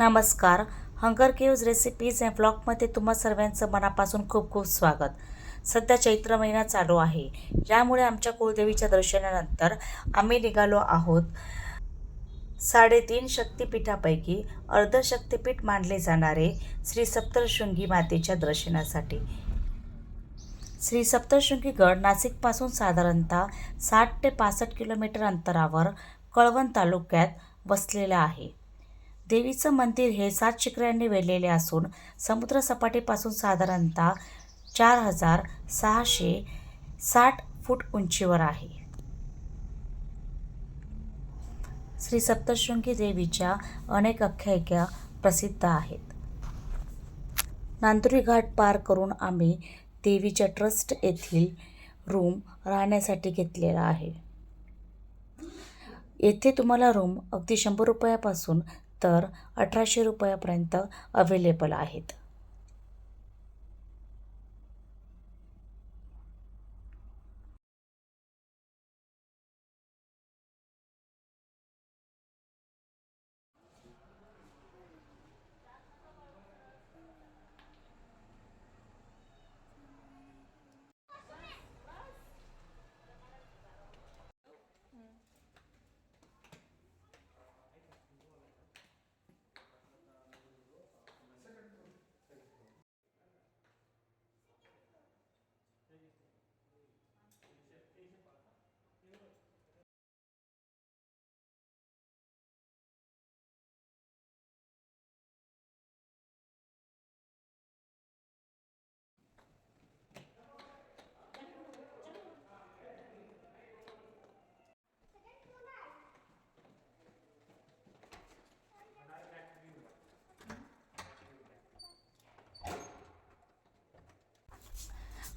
नमस्कार hunger caves recipes and ब्लॉगमध्ये तुम्हा सर्वांचं मनापासून खूप खूप स्वागत. सध्या चैत्र महिना चालू आहे. यामुळे आमच्या कुलदेवीच्या दर्शनानंतर आम्ही निघालो आहोत साडेतीन शक्तिपीठापैकी अर्ध शक्तिपीठ मानले जाणारे श्री सप्तशृंगी मातेच्या दर्शनासाठी. श्री सप्तशृंगी गड नाशिकपासून साधारणतः साठ ते पासष्ट किलोमीटर अंतरावर कळवण तालुक्यात वसलेला आहे. देवीचं मंदिर हे सात शिखरांनी वेढलेले असून समुद्रसपाटीपासून साधारणतः चार हजार सहाशे साठ फूट उंचीवर आहे. श्री सप्तशृंगी देवीच्या अनेक आख्यायिका प्रसिद्ध आहेत. नांदुरी घाट पार करून आम्ही देवीच्या ट्रस्ट येथील रूम राहण्यासाठी घेतलेला आहे. येथे तुम्हाला रूम अगदी शंभर रुपयापासून तर अठराशे रुपयापर्यंत अवेलेबल आहेत.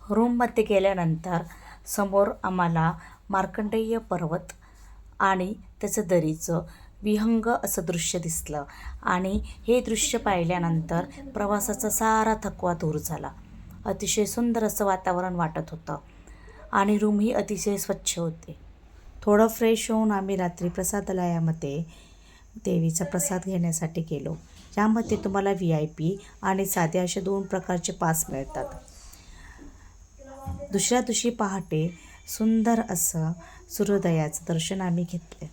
रूममध्ये गेल्यानंतर समोर आम्हाला मार्कंडेय पर्वत आणि त्याचं दरीचं विहंग असं दृश्य दिसलं. आणि हे दृश्य पाहिल्यानंतर प्रवासाचा सारा थकवा दूर झाला. अतिशय सुंदर असं वातावरण वाटत होतं. आणि रूमही अतिशय स्वच्छ होते. थोडं फ्रेश होऊन आम्ही रात्री प्रसादालयामध्ये देवीचा प्रसाद घेण्यासाठी गेलो. यामध्ये तुम्हाला व्ही आय पी आणि साधे असे दोन प्रकारचे पास मिळतात. दुसऱ्या दिवशी पहाटे सुंदर असं सूर्योदयाचं दर्शन आम्ही घेतले.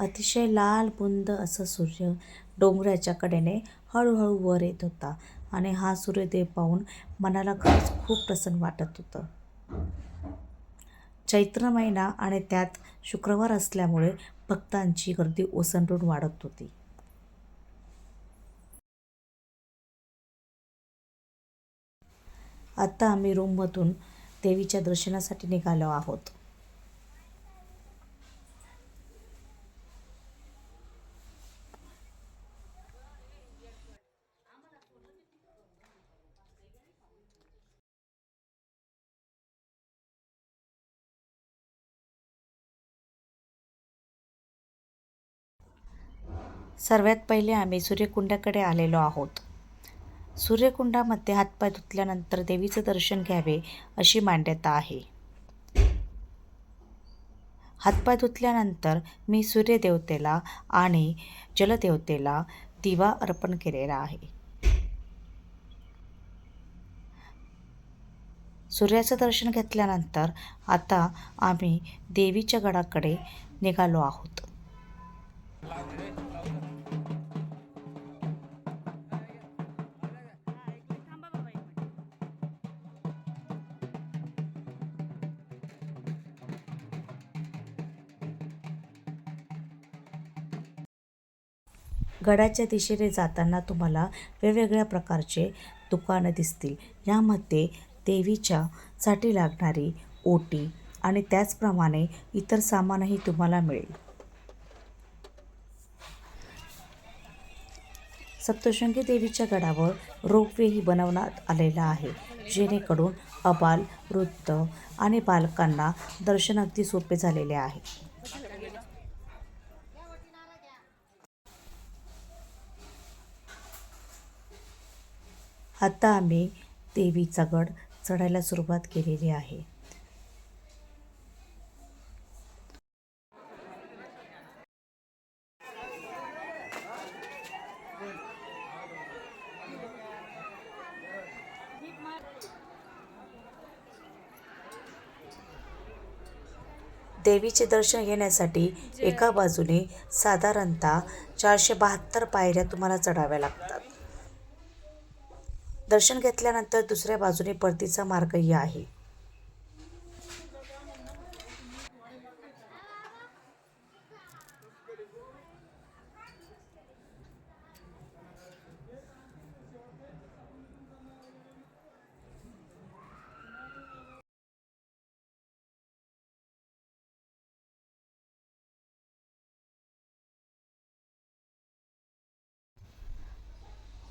अतिशय लाल बुंद असं सूर्य डोंगराच्या कडेने हळूहळू वर येत होता आणि हा सूर्योदय पाहून मनाला खरंच खूप प्रसन्न वाटत होतं. चैत्र महिना आणि त्यात शुक्रवार असल्यामुळे भक्तांची गर्दी ओसंडून वाढत होती. आता आम्ही रूममधून देवीच्या दर्शनासाठी निघालो आहोत. सर्वात पहिले आम्ही सूर्यकुंडाकडे आलेलो आहोत. सूर्यकुंडामध्ये हातपाय धुतल्यानंतर देवीचं दर्शन घ्यावे अशी मान्यता आहे. हातपाय धुतल्यानंतर मी सूर्यदेवतेला आणि जलदेवतेला दिवा अर्पण केलेला आहे. सूर्याचं दर्शन घेतल्यानंतर आता आम्ही देवीच्या गडाकडे निघालो आहोत. गडाच्या दिशेने जाताना तुम्हाला वेगवेगळ्या प्रकारचे दुकानं दिसतील. यामध्ये देवीच्या साठी लागणारी ओटी आणि त्याचप्रमाणे इतर सामानही तुम्हाला मिळेल. सप्तशृंगी देवीच्या गडावर रोपवेही बनवण्यात आलेला आहे. जेणेकरून अबाल वृद्ध आणि बालकांना दर्शन अगदी सोपे झालेले आहे. आता आम्ही देवीचा गड चढायला सुरुवात केलेली आहे. देवीचे दर्शन घेण्यासाठी एका बाजूने साधारणतः चारशे बहात्तर पायऱ्या तुम्हाला चढाव्या लागतात. दर्शन घेतल्यानंतर दुसऱ्या बाजूने परतीचा मार्गही आहे.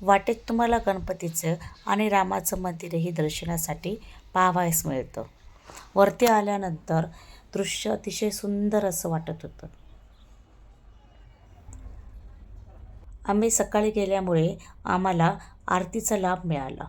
वाटेत तुम्हाला गणपतीचं आणि रामाचं मंदिरही दर्शनासाठी पाहावयास मिळतं. वरती आल्यानंतर दृश्य अतिशय सुंदर असं वाटत होतं. आम्ही सकाळी गेल्यामुळे आम्हाला आरतीचा लाभ मिळाला.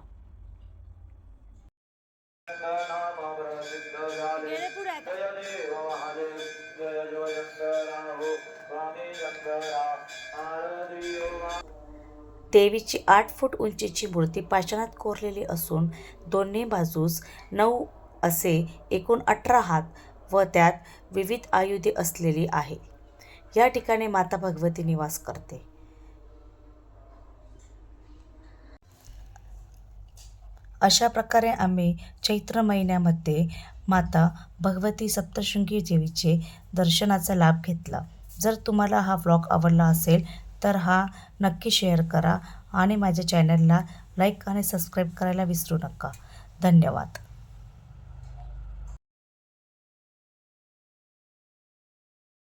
देवीची आठ फूट उंचीची मूर्ती पाषाणात कोरलेली असून दोन्ही बाजूस नऊ असे एकूण अठरा हात व त्यात विविध आयुधे असलेली आहे. या ठिकाणी माता भगवती निवास करते. अशा प्रकारे आम्ही चैत्र महिन्यामध्ये माता भगवती सप्तशृंगी देवीचे दर्शनाचा लाभ घेतला. जर तुम्हाला हा व्लॉग आवडला असेल तर हा नक्की शेअर करा आणि माझ्या चॅनलला लाईक आणि सबस्क्राईब करायला विसरू नका. धन्यवाद.